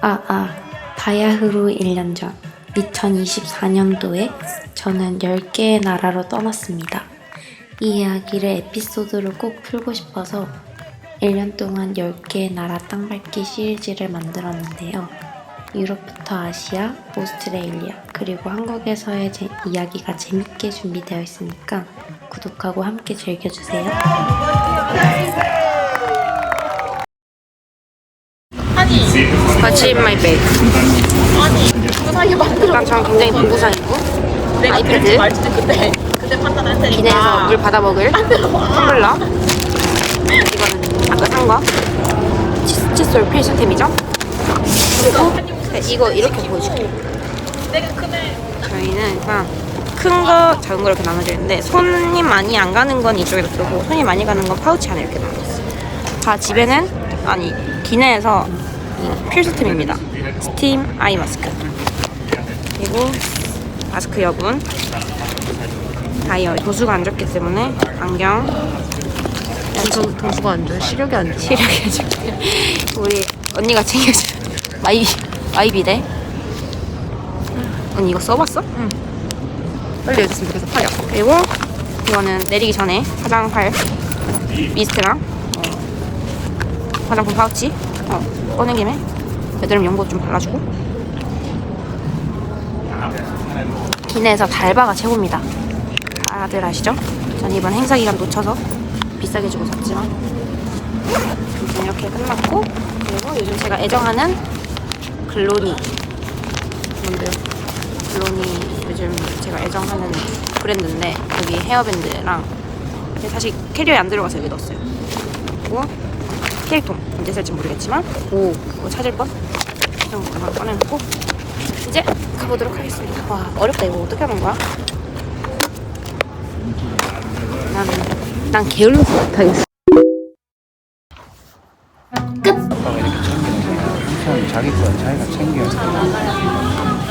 아, 아, 바야흐로 1년 전, 2024년도에 저는 10개의 나라로 떠났습니다. 이 이야기를 에피소드로 꼭 풀고 싶어서 1년 동안 10개의 나라 땅밟기 시리즈를 만들었는데요. 유럽부터 아시아, 오스트레일리아, 그리고 한국에서의 제 이야기가 재밌게 준비되어 있으니까 구독하고 함께 즐겨주세요. What's in my bag? 일단 저는 굉장히 본부상이고. 아이패드. 그때. 그때 판단할 테니까. 기내에서 물 받아 먹을. 텀블러 이거는 아까 산 거. 칫솔 필수템이죠? 그리고 네, 이거 이렇게 보여줄게요. 내가 크네. 저희는 일단 큰 거, 작은 거 이렇게 나눠져 있는데 손이 많이 안 가는 건 이쪽에 놔두고 손이 많이 가는 건 파우치 안에 이렇게 나눠있어요. 다 집에는 아니 기내에서 이 필수템입니다. 스팀 아이 마스크 그리고 마스크 여분 다이어 도수가 안 좋기 때문에 안경 도, 도수가 안 좋아. 시력이 안 좋아. 시력이 해줄게 우리 언니가 챙겨줘 마이 마이비데 언니 이거 써봤어? 빨리 해줬으면 좋겠어. 팔이 아파. 그리고 이거는 내리기 전에 화장팔 미스트랑 어, 화장품 파우치 어, 꺼낸 김에 여드름 연고 좀 발라주고. 기내에서 달바가 최고입니다. 다들 아시죠? 전 이번 행사 기간 놓쳐서 비싸게 주고 샀지만. 아무튼 이렇게 끝났고 그리고 요즘 제가 애정하는 글로니. 뭔데요? 글로니 요즘 제가 애정하는 브랜드인데 여기 헤어밴드랑 사실 캐리어에 안 들어가서 여기 넣었어요. 그리고 케이크통 언제 쓸지 모르겠지만 오 그거 찾을 뻔 그냥 하나 꺼내놓고 이제 가보도록 하겠습니다. 와 어렵다 이거 어떻게 하는 거야? 난, 난 게을러서 못하겠어. 우선 자기 건 자기가 챙겨야 돼.